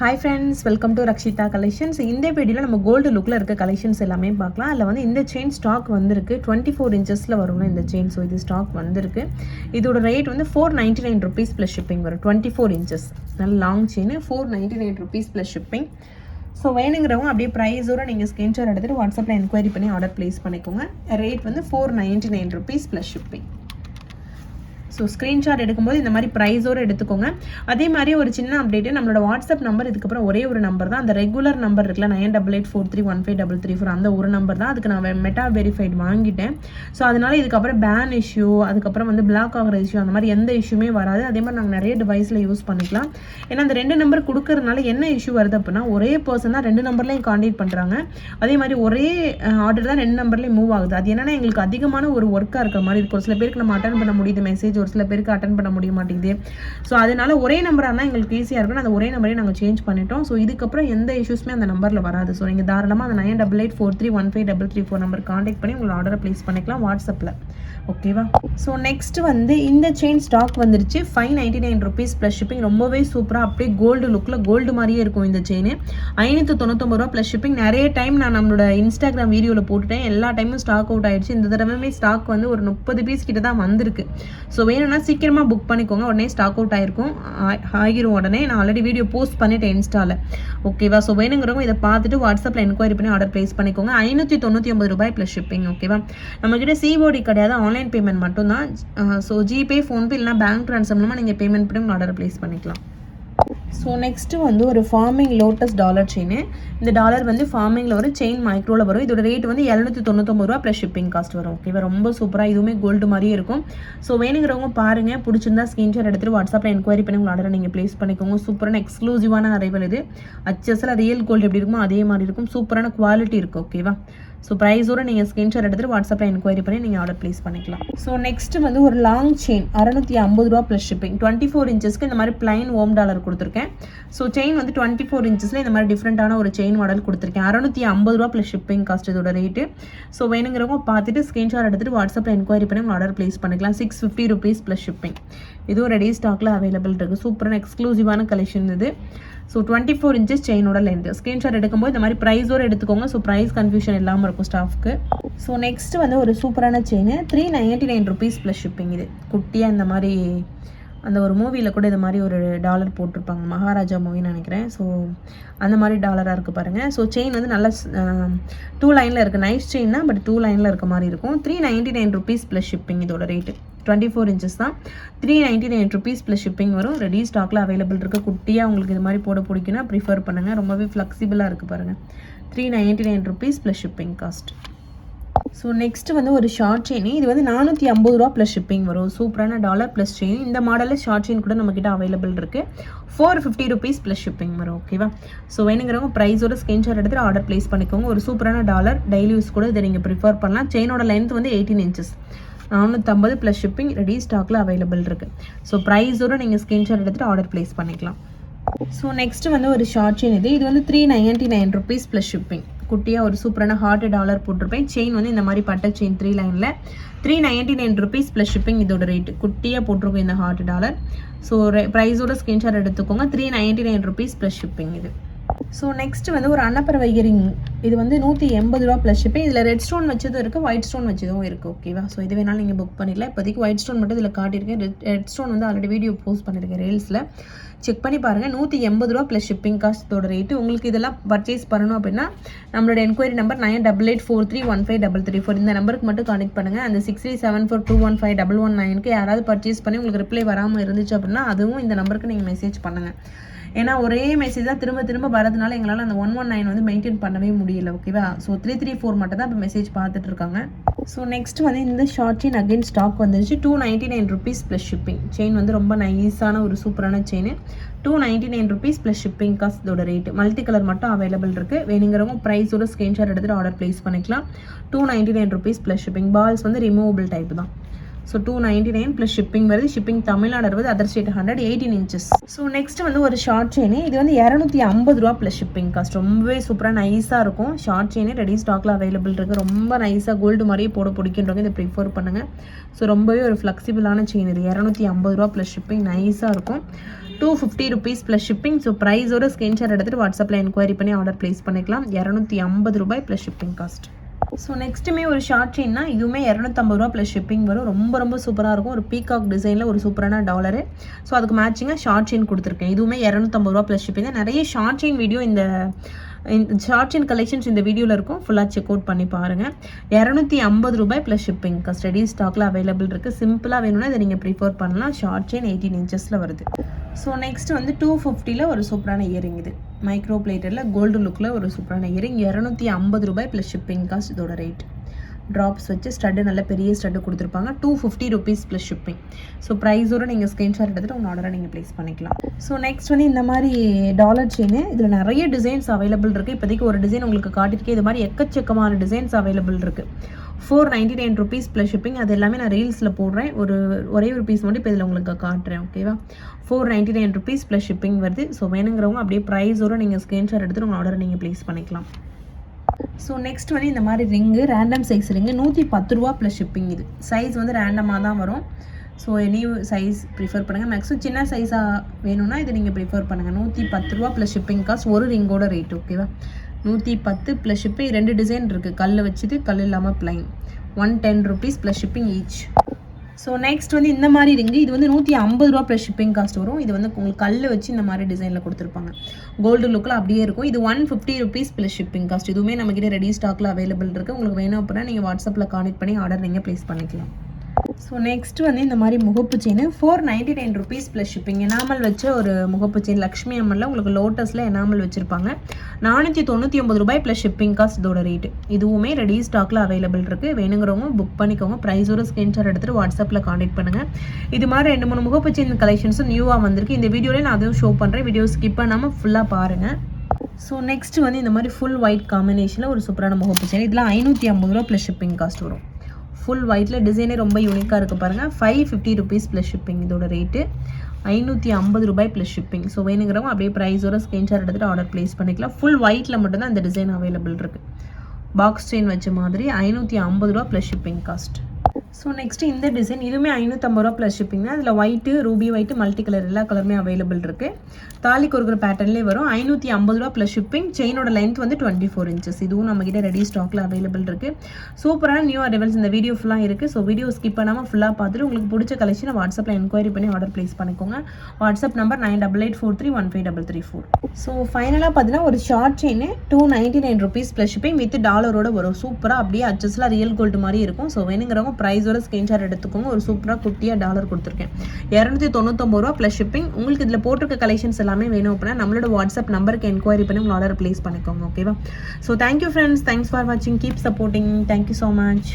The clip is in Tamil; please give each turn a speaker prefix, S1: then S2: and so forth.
S1: Hi friends welcome to Rakshitha collections இந்த வீடியோவில் நம்ம கோல்டு லுக்கில் இருக்க கலெக்ஷன்ஸ் எல்லாமே பார்க்கலாம். அதில் வந்து இந்த செயின் ஸ்டாக் வந்திருக்கு. டுவெண்ட்டி ஃபோர் இன்ச்சஸில் வரும்ல இந்த செயின் ஸோ இது ஸ்டாக் வந்திருக்கு. இதோட ரேட் வந்து four ninety nine rupees plus shipping வரும். டுவெண்ட்டி ஃபோர் இன்ச்சஸ் நல்ல long chain four ninety nine rupees plus shipping so வேணுங்கிறவங்க அப்படியே ப்ரைஸோட நீங்கள் ஸ்க்ரீன்ஷாட் எடுத்துகிட்டு வாட்ஸ்அப்பில் என்கொயரி பண்ணி ஆர்டர் ப்ளேஸ் பண்ணிக்கோங்க. ரேட் வந்து four ninety nine rupees plus shipping so screenshot எடுக்கும்போது இந்த மாதிரி ப்ரைஸோடு எடுத்துக்கோங்க. அதே மாதிரி ஒரு சின்ன அப்டேட்டு நம்மளோட வாட்ஸ்அப் நம்பர் இதுக்கப்புறம் ஒரே ஒரு நம்பர் தான். அந்த ரெகுலர் நம்பர் இருக்குல்ல nine double eight four three one five double three four அந்த ஒரு நம்பர் தான். அதுக்கு நான் மெட்டா வெரிஃபைட் வாங்கிட்டேன். ஸோ அதனால இதுக்கப்புறம் பேன் இஷ்யூ அதுக்கப்புறம் வந்து பிளாக் ஆகிற இஷ்யூ அந்த மாதிரி எந்த இஷ்யூமே வராது. அதே மாதிரி நாங்கள் நிறைய டிவைஸில் யூஸ் பண்ணிக்கலாம். ஏன்னா அந்த ரெண்டு நம்பர் கொடுக்கறதுனால என்ன இஷ்யூ வருது அப்படின்னா ஒரே பர்சன் தான் ரெண்டு நம்பர்லையும் காண்டாக்ட் பண்ணுறாங்க அதே மாதிரி ஒரே ஆர்டர் தான் ரெண்டு நம்பர்லேயும் மூவ் ஆகுது. அது என்னென்னா எங்களுக்கு அதிகமான ஒரு ஒர்க்காக இருக்கிற மாதிரி இருக்கும். சில பேருக்கு நம்ம அட்டன் பண்ண முடியுது மெசேஜ் ஒரு சில பேருக்கு அட்டன் பண்ண முடிய மாட்டேங்குது. ஸோ அதனால ஒரே நம்பராக இருந்தால் எங்களுக்கு ஈஸியாக இருக்கும். அந்த ஒரே நம்பரே நாங்கள் சேஞ்ச் பண்ணிட்டோம். ஸோ இதுக்கப்புறம் எந்த இஷ்யூஸுமே அந்த நம்பரில் வராது. ஸோ நீங்கள் தாராளமாக அந்த nine double eight four three one five double three four number contact பண்ணி உங்களோட ஆர்டரை ப்ளேஸ் பண்ணிக்கலாம் வாட்ஸ்அப்பில் ஓகேவா ஸோ நெக்ஸ்ட் வந்து இந்த செயின் ஸ்டாக் வந்துருச்சு. Five ninety nine rupees plus shipping ரொம்பவே சூப்பராக அப்படியே கோல்டு லுக்கில் கோல்டு மாதிரியே இருக்கும் இந்த செயின் ஐநூற்றி தொண்ணூத்தொம்பது ரூபா ப்ளஸ் ஷிப்பிங் நிறைய டைம் நான் நம்மளோட இன்ஸ்டாகிராம் வீடியோவில் போட்டுட்டேன். எல்லா டைமும் ஸ்டாக் அவுட் ஆயிடுச்சு. இந்த தடவை ஸ்டாக் வந்து ஒரு முப்பது பீஸ் கிட்ட தான் வந்திருக்கு. ஸோ வேணும்னா சீக்கிரமாக புக் பண்ணிக்கோங்க. உடனே ஸ்டாக் அவுட் ஆகிருக்கும் ஆ- ஆகிரும் உடனே. நான் ஆல்ரெடி வீடியோ போஸ்ட் பண்ணிட்டேன் இன்ஸ்டாவில் ஓகேவா ஸோ வேணுங்கிறவங்க இதை பார்த்துட்டு வாட்ஸ்அப்பில் என்கொயரி பண்ணி ஆர்டர் ப்ளேஸ் பண்ணிக்கோங்க. ஐநூற்றி தொண்ணூற்றி ஒம்பது ரூபாய் ப்ளஸ் ஷிப்பிங் ஓகேவா நம்மக்கிட்ட சிஓடி கிடையாது. ஆன்லைன் பேமெண்ட் மட்டும்தான். ஸோ ஜிபே ஃபோன்பே இல்லைனா பேங்க் ட்ரான்ஸ்ஃபர் மூலமாக நீங்கள் பேமெண்ட் பண்ணி உங்கள் ஆர்டர் ப்ளேஸ் பண்ணிக்கலாம். ஸோ நெக்ஸ்ட்டு வந்து ஒரு ஃபார்மிங் லோட்டஸ் டாலர் செயின் இந்த டாலர் வந்து ஃபார்மிங்கில் ஒரு செயின் மைக்ரோவில் வரும். இதோட ரேட் வந்து இரநூத்தி தொண்ணூத்தொம்பது ரூபா ப்ளஸ் ஷிப்பிங் காஸ்ட் வரும். ஓகேவா ரொம்ப சூப்பராக இதுவுமே கோல்டு மாதிரியே இருக்கும். ஸோ வேணுங்கிறவங்க பாருங்கள் பிடிச்சிருந்தா ஸ்க்ரீன்ஷாட் எடுத்துகிட்டு வாட்ஸ்அப்பில் என்கொயரி பண்ணி உங்கள் ஆர்டரை நீங்கள் ப்ளேஸ் பண்ணிக்கோங்க. சூப்பரான எக்ஸ்க்ளூசிவான அரைவல் இது. அச்சஸில் ரியல் கோல்டு எப்படி இருக்குமோ அதே மாதிரி இருக்கும். சூப்பரான குவாலிட்டி இருக்கும் ஓகேவா ஸோ ப்ரைஸோட நீங்கள் ஸ்க்ரீன்ஷாட் எடுத்துகிட்டு வாட்ஸ்அப்பில் என்கொயரி பண்ணி நீங்கள் ஆர்டர் ப்ளேஸ் பண்ணிக்கலாம். ஸோ நெக்ஸ்ட் வந்து ஒரு லாங் செயின் அறநூற்றி ஐம்பது ரூபா ப்ளஸ் ஷிப்பிங் டுவெண்ட்டி ஃபோர் இன்ச்சஸ்க்கு இந்த மாதிரி பிளைன் ஓம் டாலர் கொடுத்துருக்கேன். ஸோ செயின் வந்து டுவெண்ட்டி ஃபோர் இன்ச்சஸில் இந்த மாதிரி டிஃப்ரெண்ட்டான ஒரு செயின் மாடல் கொடுத்துருக்கேன். அறநூற்றி ஐம்பது ரூபா ப்ளஸ் ஷிப்பிங் காஸ்ட் இதோட ரேட்டு ஸோ வேணுங்கிறவங்க பார்த்துட்டு ஸ்க்ரீன்ஷாட் எடுத்துகிட்டு வாட்ஸ்அப்பில் என்கொயரி பண்ணி உங்கள் ஆர்டர் ப்ளேஸ் பண்ணிக்கலாம். Six fifty rupees plus shipping இதுவும் ரெடி ஸ்டாக்கில் அவைலபிள் இருக்குது சூப்பரான எக்ஸ்க்ளூசிவான கலெக்ஷன் இது. ஸோ டுவெண்ட்டி ஃபோர் இன்ச்சஸ் செயினோட லென்த் ஸ்க்ரீன்ஷாட் எடுக்கும்போது இந்த மாதிரி ப்ரைஸோடு எடுத்துக்கோங்க. ஸோ ப்ரைஸ் கன்ஃபியூஷன் இல்லாமல் இருக்கும் ஸ்டாஃப்க்கு ஸோ நெக்ஸ்ட் வந்து ஒரு சூப்பரான chain three ninety nine rupees plus shipping இது. குட்டியாக இந்த மாதிரி அந்த ஒரு மூவியில் கூட இது மாதிரி ஒரு டாலர் போட்டிருப்பாங்க. மகாராஜா மூவின்னு நினைக்கிறேன். ஸோ அந்த மாதிரி டாலராக இருக்குது பாருங்கள் ஸோ செயின் வந்து நல்லா டூ லைனில் இருக்குது நைஸ் செயின் தான் பட் டூ லைனில் இருக்க மாதிரி இருக்கும். Three ninety nine rupees plus shipping இதோட ரேட்டு டுவெண்ட்டி ஃபோர் இன்ச்சஸ் தான். Three ninety nine rupees plus shipping வரும் ரெடி ஸ்டாக்கில் அவைலபிள் இருக்குது குட்டியாக உங்களுக்கு இது மாதிரி போட பிடிக்குன்னா ப்ரிஃபர் பண்ணுங்கள் ரொம்பவே ஃப்ளெக்சிபிளாக இருக்குது பாருங்கள் three ninety nine rupees plus shipping cost so next வந்து ஒரு ஷார்ட் செயின் இது வந்து நானூற்றி ஐம்பது ரூபா ப்ளஸ் ஷிப்பிங் வரும். சூப்பரான டாலர் ப்ளஸ் செயின் இந்த மாடலில் ஷார்ட் செயின் கூட நம்மக்கிட்ட அவைலபிள் இருக்குது four fifty rupees plus shipping வரும் ஓகேவா ஸோ வேணுங்கிறவங்க ப்ரைஸோட ஸ்க்ரீன்ஷாட் எடுத்துட்டு ஆர்டர் ப்ளேஸ் பண்ணிக்கோங்க. ஒரு சூப்பரான டாலர் டெய்லி யூஸ் கூட இதை நீங்கள் ப்ரிஃபர் பண்ணலாம். செயினோட லென்த் வந்து எயிட்டீன் இன்ச்சஸ் நானூற்றம்பது ப்ளஸ் ஷிப்பிங் ரெடி ஸ்டாக்கில் அவைலபிள் இருக்குது ஸோ ப்ரைஸோட நீங்கள் ஸ்க்ரீன்ஷாட் எடுத்துகிட்டு ஆர்டர் ப்ளேஸ் பண்ணிக்கலாம். ஸோ நெக்ஸ்ட் வந்து ஒரு ஷார்ட் செயின் இது. இது வந்து three ninety nine rupees plus shipping குட்டியாக ஒரு சூப்பரான ஹார்ட் டாலர் போட்டிருப்பேன். செயின் வந்து இந்த மாதிரி பட்டை செயின் த்ரீ லைனில் three ninety nine rupees plus shipping இதோட ரேட்டு குட்டியாக போட்டிருக்கோம் இந்த ஹார்ட் டாலர் ஸோ ப்ரைஸோட ஸ்க்ரீன்ஷாட் எடுத்துக்கோங்க. Three ninety nine rupees plus shipping இது. ஸோ நெக்ஸ்ட் வந்து ஒரு அன்னப்பறவை இயரிங் இது வந்து நூற்றி எண்பது ரூபா ப்ளஸ் ஷிப்பிங் இதில் ரெட் ஸ்டோன் வச்சதும் இருக்குது ஒயிட் ஸ்டோன் வச்சதும் இருக்குது ஓகேவா ஸோ இது வேணாலும் நீங்கள் புக் பண்ணிக்கலாம் இப்போதைக்கு ஒயிட் ஸ்டோன் மட்டும் இதில் காட்டியிருக்கேன். ரெட் ரெட் ஸ்டோன் வந்து ஆல்ரெடி வீடியோ போஸ்ட் பண்ணியிருக்கேன் ரீல்ஸில் செக் பண்ணி பாருங்கள் நூற்றி எண்பது ரூபா ப்ளஸ் ஷிப்பிங் காஸ்ட்டோட ரேட்டு உங்களுக்கு இதெல்லாம் பர்ச்சேஸ் பண்ணணும் அப்படின்னா நம்மளோட enquiry number nine double eight four three one five double three four இந்த நம்பருக்கு மட்டும் கான்டெக்ட் பண்ணுங்கள் அந்த six three seven four two one five double one நைனுக்கு யாராவது பர்ச்சேஸ் பண்ணி உங்களுக்கு ரிப்ளை வராமல் இருந்துச்சு அப்படின்னா அதுவும் இந்த நம்பருக்கு நீங்கள் மெசேஜ் பண்ணுங்கள் ஏன்னா ஒரே மெசேஜ் தான் திரும்ப திரும்ப வரதுனால எங்களால் அந்த ஒன் ஒன் நைன் வந்து மெயின்டைன் பண்ணவே முடியல ஓகேவா ஸோ த்ரீ த்ரீ ஃபோர் மட்டும் தான் இப்போ மெசேஜ் பார்த்துட்டு இருக்காங்க ஸோ நெக்ஸ்ட் வந்து இந்த ஷார்ட் செயின் அகைன் ஸ்டாக் வந்துருச்சு. Two ninety nine rupees plus shipping chain வந்து ரொம்ப நைஸான ஒரு சூப்பரான chain two ninety nine rupees plus shipping cost இதோட ரேட்டு மல்டி கலர் மட்டும் அவைலபிள் இருக்குது வேணுங்கிறவங்க ப்ரைஸோட ஸ்க்ரீன்ஷாட் எடுத்துகிட்டு ஆர்டர் ப்ளேஸ் பண்ணிக்கலாம். Two ninety nine rupees plus shipping balls வந்து ரிமூவபிள் டைப் தான். So two ninety nine plus shipping வருது. ஷிப்பிங் தமிழ்நாடு வருது other state hundred eighteen inches so next வந்து ஒரு ஷார்ட் செயின் இது வந்து இரநூத்தி ஐம்பது ரூபா ப்ளஸ் ஷிப்பிங் காஸ்ட் ரொம்பவே சூப்பராக நைஸாக இருக்கும். ஷார்ட் செயின் ரெடி ஸ்டாக்ல அவைலபிள் இருக்குது ரொம்ப நைஸாக கோல்டு மாதிரியே போட பிடிக்கின்றவங்க இதை ப்ரிஃபர் பண்ணுங்கள் ஸோ ரொம்பவே ஒரு ஃப்ளெக்சிபிளான செயின் இது. இரநூத்தி ஐம்பது ரூபா ப்ளஸ் ஷிப்பிங் நைஸாக இருக்கும். Two fifty rupees plus shipping so ப்ரைஸோட screenshot எடுத்துகிட்டு வாட்ஸ்அப்பில் என்கொயரி பண்ணி ஆர்டர் ப்ளேஸ் பண்ணிக்கலாம். இரநூத்தி ஐம்பது ரூபாய் ப்ளஸ் ஷிப்பிங் காஸ்ட் ஸோ நெக்ஸ்ட்டுமே ஒரு ஷார்ட் செயின்னா இதுவுமே இரநூத்தம்பது ரூபா ப்ளஸ் ஷிப்பிங் வரும். ரொம்ப ரொம்ப சூப்பராக இருக்கும். ஒரு பீகாக் டிசைனில் ஒரு சூப்பரான டாலரு ஸோ அதுக்கு மேட்சிங்காக ஷார்ட் செயின் கொடுத்துருக்கேன். இதுவுமே இரநூத்தம்பது ரூபா ப்ளஸ் ஷிப்பிங் தான் நிறைய ஷார்ட் செயின் வீடியோ இந்த இந்த ஷார்ட் அண்ட் கலெக்ஷன்ஸ் இந்த வீடியோவில் இருக்கும். ஃபுல்லாக செக் அவுட் பண்ணி பாருங்கள் இரநூத்தி ஐம்பது ரூபாய் ப்ளஸ் ஷிப்பிங் ஸ்டடி ஸ்டாக்கில் அவைலபிள் இருக்குது சிம்பிளாக வேணும்னா இதை நீங்கள் ப்ரிஃபர் பண்ணலாம். ஷார்ட் செயின் எயிட்டீன் இன்ச்சஸில் வருது. ஸோ நெக்ஸ்ட் வந்து டூ ஃபிஃப்டியில் ஒரு சூப்பரான இயரிங் இது. மைக்ரோ பிளேட்டரில் கோல்டு லுக்கில் ஒரு சூப்பரான இயரிங் இரநூத்தி ஐம்பது ரூபாய் ப்ளஸ் ஷிப்பிங் காஸ்ட் இதோட ரேட் ட்ராப்ஸ் வச்சு ஸ்டட்டு நல்ல பெரிய ஸ்டட்டு கொடுத்துருப்பாங்க. Two fifty rupees plus shipping so ப்ரைஸோட நீங்கள் ஸ்க்ரீன்ஷாட் எடுத்துகிட்டு உங்கள் ஆர்டரை நீங்கள் ப்ளேஸ் பண்ணிக்கலாம். ஸோ நெக்ஸ்ட் வந்து இந்த மாதிரி டாலர் செயின் இதில் நிறைய டிசைன்ஸ் அவைலபிள் இருக்குது இப்போதைக்கு ஒரு டிசைன் உங்களுக்கு காட்டிருக்கேன் இது மாதிரி எக்கச்சக்கமான டிசைன்ஸ் அவைலபிள் இருக்குது four ninety nine rupees plus shipping அது எல்லாமே நான் ரீல்ஸில் போடுறேன். ஒரு ஒரே ஒரு பீஸ் மட்டும் இப்போ இதில் உங்களுக்கு காட்டுறேன் ஓகேவா four ninety nine rupees plus shipping வருது. ஸோ வேணுங்கிறவங்க அப்படியே ப்ரைஸோட நீங்கள் ஸ்க்ரீன்ஷாட் எடுத்துகிட்டு உங்கள் ஆர்டரை நீங்கள் ப்ளேஸ் பண்ணிக்கலாம். ஸோ நெக்ஸ்ட் வந்து இந்த மாதிரி ரிங்கு ரேண்டம் சைஸ் ரிங்கு நூற்றி பத்து ரூபா ப்ளஸ் ஷிப்பிங் இது. சைஸ் வந்து ரேண்டமாக தான் வரும். ஸோ எனி சைஸ் ப்ரிஃபர் பண்ணுங்கள் மேக்ஸிமம் சின்ன சைஸாக வேணும்னா இதை நீங்கள் ப்ரிஃபர் பண்ணுங்கள் நூற்றி பத்து ரூபா ப்ளஸ் ஷிப்பிங் காஸ்ட் ஒரு ரிங்கோட ரேட் ஓகேவா நூற்றி பத்து ப்ளஸ் ஷிப்பிங் ரெண்டு டிசைன் இருக்குது கல் வச்சுட்டு கல் இல்லாமல் plain one ten rupees plus shipping each so next வந்து இந்த மாதிரி ரிங்கு இது வந்து நூற்றி ஐம்பது ரூபா ப்ளஸ் ஷிப்பிங் காஸ்ட் வரும். இது வந்து உங்களுக்கு கல் வச்சு இந்த மாதிரி டிசைனில் கொடுத்துருப்பாங்க. கோல்டு லுக்கில் அப்படியே இருக்கும். இது one fifty rupees plus shipping cost இதுவுமே நம்மக்கிட்ட ரெடி ஸ்டாக்கில் அவைலபிள் இருக்குது உங்களுக்கு வேணும் அப்படின்னா நீங்கள் வாட்ஸ்அப்பில் கான்டெக்ட் பண்ணி ஆர்டர் நீங்கள் ப்ளேஸ் பண்ணிக்கலாம். ஸோ நெக்ஸ்ட் வந்து இந்த மாதிரி முகப்பு chain four ninety nine rupees plus shipping enamel வச்ச ஒரு முகப்பு செயின் லக்ஷ்மி அம்மனில் உங்களுக்கு லோட்டஸில் எனாமல் வச்சுருப்பாங்க. நானூற்றி தொண்ணூற்றி ஒம்பது ரூபாய் ப்ளஸ் ஷிப்பிங் காஸ்ட் இதோட ரேட்டு இதுவுமே ரெடி ஸ்டாக்கில் அவைலபிள் இருக்குது வேணுங்கிறவங்க புக் பண்ணிக்கோங்க. ப்ரைஸோட ஸ்க்ரீன்ஷாட் எடுத்துகிட்டு வாட்ஸ்அப்பில் காண்டாக்ட் பண்ணுங்கள் இது மாதிரி ரெண்டு மூணு முகப்பு செயின் கலெக்ஷன்ஸும் நியூவாக வந்திருக்கு. இந்த வீடியோவில் நான் அதுவும் ஷோ பண்ணுறேன் வீடியோ ஸ்கிப் பண்ணாமல் ஃபுல்லாக பாருங்கள் ஸோ நெக்ஸ்ட் வந்து இந்த மாதிரி ஃபுல் ஒயிட் காம்பினேஷனில் ஒரு சூப்பரான முகப்பு செயின் இதெல்லாம் ஐநூற்றி ஐம்பது ரூபா ப்ளஸ் ஷிப்பிங் காஸ்ட் வரும். ஃபுல் ஒயிட்டில் டிசைனே ரொம்ப யூனிக்காக இருக்குது பாருங்கள் five fifty rupees plus shipping இதோட ரேட்டு ஐநூற்றி ஐம்பது ரூபாய் ப்ளஸ் ஷிப்பிங் ஸோ வேணுங்கிறவங்க அப்படியே ப்ரைஸோட ஸ்க்ரீன்ஷாட் எடுத்துகிட்டு ஆர்டர் ப்ளேஸ் பண்ணிக்கலாம். ஃபுல் ஒயிட்டில் மட்டும்தான் இந்த டிசைன் அவைலபிள் இருக்குது பாக்ஸ் செயின் வச்ச மாதிரி ஐநூற்றி ஐம்பது ரூபா plus shipping cost so next இந்த டிசைன் இதுவுமே ஐநூற்றம்பது ரூபா ப்ளஸ் ஷிப்பிங் தான். அதில் white ruby white multi colour எல்லா கலருமே அவைலபிள் இருக்குது தாலி கொடுக்குற பேட்டர்ன்லேயே வரும். ஐநூற்றி ஐம்பது ரூபா ப்ளஸ் ஷிப்பிங் செயினோட லென்த் வந்து டுவெண்ட்டி ஃபோர் இன்ச்சஸ் இதுவும் நம்மகிட்ட ரெடி ஸ்டாக்கில் அவைலபிள் இருக்குது சூப்பரான நியூ அரைவல்ஸ் இந்த வீடியோ ஃபுல்லாக இருக்குது ஸோ வீடியோ ஸ்கிப் பண்ணாமல் ஃபுல்லாக பார்த்துட்டு உங்களுக்கு பிடிச்ச கலெக்ஷனை வாட்ஸ்அப்பில் என்கொயரி பண்ணி ஆர்டர் ப்ளேஸ் பண்ணிக்கோங்க. WhatsApp number nine double eight four three one five double three four so ஃபைனலாக பார்த்தீங்கன்னா ஒரு short chain two ninety nine rupees plus shipping with டாலரோட வரும். சூப்பராக அப்படியே அச்சஸ்லாம் ரியல் கோல்டு மாதிரி இருக்கும். ஸோ வேணுங்கிறவங்க ப்ரைஸோட ஸ்க்ரீன்ஷாட் எடுத்துக்கோங்க. ஒரு சூப்பராக குட்டியாக டாலர் கொடுத்துருக்கேன். இரநூத்தி தொண்ணூத்தொம்பது ரூபா ப்ளஸ் ஷிப்பிங் உங்களுக்கு இதில் போட்டிருக்க கலெக்ஷன்ஸ் எல்லாமே வேணும் அப்படின்னா நம்மளோட வாட்ஸ்அப் நம்பருக்கு என்கொயரி பண்ணி உங்கள் ஆர்டர் ப்ளேஸ் பண்ணிக்கோங்க ஓகேவா so thank you friends thanks for வாட்சிங் keep supporting thank you so much